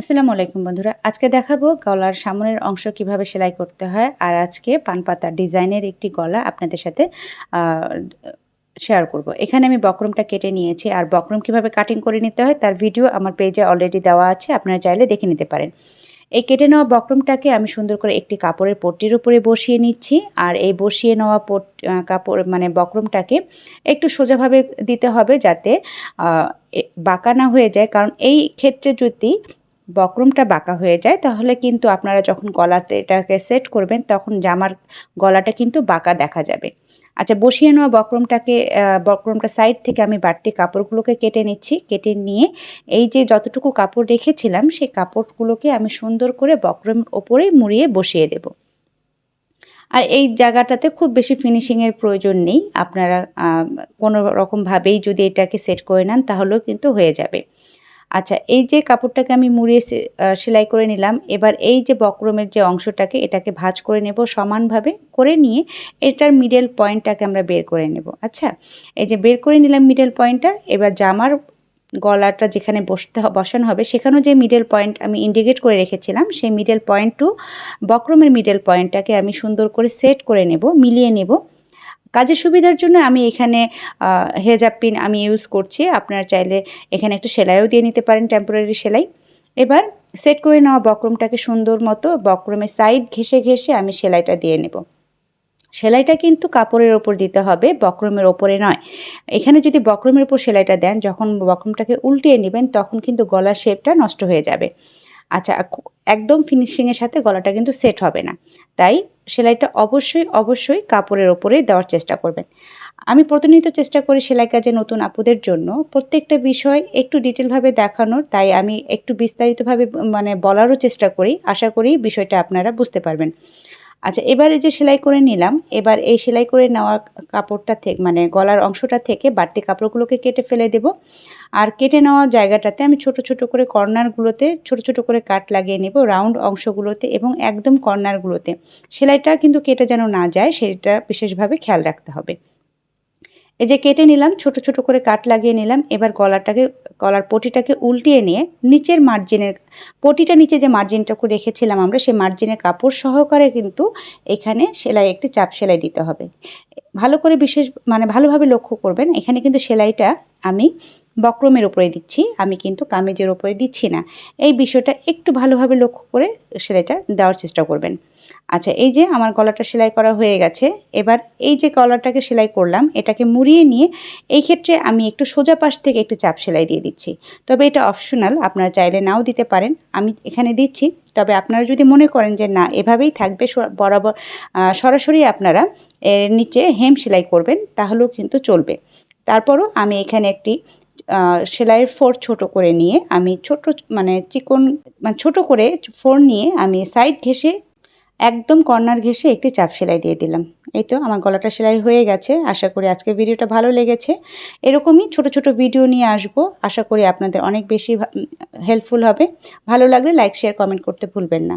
আসসালামু আলাইকুম বন্ধুরা। আজকে দেখাবো গলার সামনের অংশ কীভাবে সেলাই করতে হয় আর আজকে পানপাতা ডিজাইনের একটি গলা আপনাদের সাথে শেয়ার করব। এখানে আমি বক্রমটা কেটে নিয়েছি আর বক্রম কীভাবে কাটিং করে নিতে হয় তার ভিডিও আমার পেজে অলরেডি দেওয়া আছে, আপনারা চাইলে দেখে নিতে পারেন। এই কেটে নেওয়া বক্রমটাকে আমি সুন্দর করে একটি কাপড়ের পট্টির উপরে বসিয়ে নিচ্ছি আর এই বসিয়ে নেওয়া পট কাপড় মানে বক্রমটাকে একটু সোজাভাবে দিতে হবে যাতে বাঁকা না হয়ে যায়। কারণ এই ক্ষেত্রে যদি বক্রমটা বাঁকা হয়ে যায়, তাহলে কিন্তু আপনারা যখন গলাতে এটাকে সেট করবেন, তখন জামার গলাটা কিন্তু বাঁকা দেখা যাবে। আচ্ছা বসিয়ে নেওয়া বক্রমটাকে বক্রমটা সাইড থেকে আমি বাড়তি কাপড়গুলোকে কেটে নিচ্ছি। কেটে নিয়ে এই যে যতটুকু কাপড় রেখেছিলাম, সেই কাপড়গুলোকে আমি সুন্দর করে বক্রমের ওপরেই মুড়িয়ে বসিয়ে দেব। আর এই জায়গাটাতে খুব বেশি ফিনিশিংয়ের প্রয়োজন নেই। আপনারা কোনো রকমভাবেই যদি এটাকে সেট করে নেন, তাহলেও কিন্তু হয়ে যাবে। আচ্ছা এই যে কাপড়টাকে আমি মুড়িয়ে সেলাই করে নিলাম, এবার এই যে বক্রমের যে অংশটাকে এটাকে ভাজ করে নেব সমানভাবে করে নিয়ে এটার মিডল পয়েন্টটাকে আমরা বের করে নেব। আচ্ছা এই যে বের করে নিলাম মিডল পয়েন্টটা এবার জামার গলাটা যেখানে বসতে বসানো হবে সেখানেও যে মিডল পয়েন্ট আমি ইন্ডিকেট করে রেখেছিলাম, সেই মিডল পয়েন্ট টু বক্রমের মিডল পয়েন্টটাকে আমি সুন্দর করে সেট করে নেব, মিলিয়ে নেব। কাজের সুবিধার জন্য আমি এখানে হেজাব পিন আমি ইউজ করছি। আপনারা চাইলে এখানে একটা সেলাইও দিয়ে নিতে পারেন টেম্পোরারি সেলাই। এবার সেট করে নেওয়া বক্রমটাকে সুন্দর মতো বক্রমের সাইড ঘেসে ঘেসে আমি সেলাইটা দিয়ে নেব। সেলাইটা কিন্তু কাপড়ের ওপর দিতে হবে, বক্রমের ওপরে নয়। এখানে যদি বক্রমের ওপর সেলাইটা দেন, যখন বক্রমটাকে উল্টিয়ে নেবেন, তখন কিন্তু গলার শেপটা নষ্ট হয়ে যাবে। আচ্ছা একদম ফিনিশিংয়ের সাথে গলাটা কিন্তু সেট হবে না। তাই সেলাইটা অবশ্যই অবশ্যই কাপড়ের ওপরে দেওয়ার চেষ্টা করবেন। আমি প্রতিনিয়ত চেষ্টা করি সেলাই কাজে নতুন আপুদের জন্য। প্রত্যেকটা বিষয় একটু ডিটেলভাবে দেখানোর, তাই আমি একটু বিস্তারিতভাবে মানে বলারও চেষ্টা করি। আশা করি বিষয়টা আপনারা বুঝতে পারবেন। আচ্ছা এবারে যে সেলাই করে নিলাম, এবার এই সেলাই করে নেওয়া কাপড়টা থেকে মানে গলার অংশটা থেকে বাড়তি কাপড়গুলোকে কেটে ফেলে দেব। আর কেটে নেওয়া জায়গাটাতে আমি ছোট ছোট করে কর্নারগুলোতে ছোট ছোট করে কাট লাগিয়ে নেব রাউন্ড অংশগুলোতে এবং একদম কর্নারগুলোতে। সেলাইটা কিন্তু কেটে যেন না যায়, সেটা বিশেষভাবে খেয়াল রাখতে হবে। এই যে কেটে নিলাম, ছোট ছোট করে কাট লাগিয়ে নিলাম। এবার গলাটাকে, গলার পটিটাকে উল্টিয়ে নিয়ে নিচের মার্জিনের পটিটা নিচে যে মার্জিনটাকে রেখেছিলাম আমরা সেই মার্জিনের কাপড় সহকারে কিন্তু এখানে সেলাই, একটি চাপ সেলাই দিতে হবে। ভালো করে বিশেষ মানে ভালোভাবে লক্ষ্য করবেন, এখানে কিন্তু সেলাইটা আমি বক্রমের উপরে দিচ্ছি, আমি কিন্তু কামিজের উপরে দিচ্ছি না। এই বিষয়টা একটু ভালোভাবে লক্ষ্য করে সেলাইটা দেওয়ার চেষ্টা করবেন। আচ্ছা এই যে আমার গলাটা সেলাই করা হয়ে গেছে, এবার এই যে গলাটাকে সেলাই করলাম, এটাকে মুড়িয়ে নিয়ে এই ক্ষেত্রে আমি একটু সোজা পাশ থেকে একটু চাপ সেলাই দিয়ে দিচ্ছি। তবে এটা অপশনাল, আপনারা চাইলে নাও দিতে পারেন, আমি এখানে দিচ্ছি। তবে আপনারা যদি মনে করেন যে না, এভাবেই থাকবে বরাবর সরাসরি আপনারা এর নিচে হেম সেলাই করবেন, তাহলেও কিন্তু চলবে। তারপরও আমি এখানে একটি সেলাইয়ের ফোর ছোট করে নিয়ে আমি ছোট মানে চিকন মানে ছোটো করে ফোর নিয়ে আমি সাইড ঘেসে একদম কর্নার ঘেসে একটি চাপ সেলাই দিয়ে দিলাম। এই তো আমার গলাটা সেলাই হয়ে গেছে। আশা করি আজকের ভিডিওটা ভালো লেগেছে। এরকমই ছোট ছোট ভিডিও নিয়ে আসব। আশা করি আপনাদের অনেক বেশি হেল্পফুল হবে। ভালো লাগলে লাইক শেয়ার কমেন্ট করতে ভুলবেন না।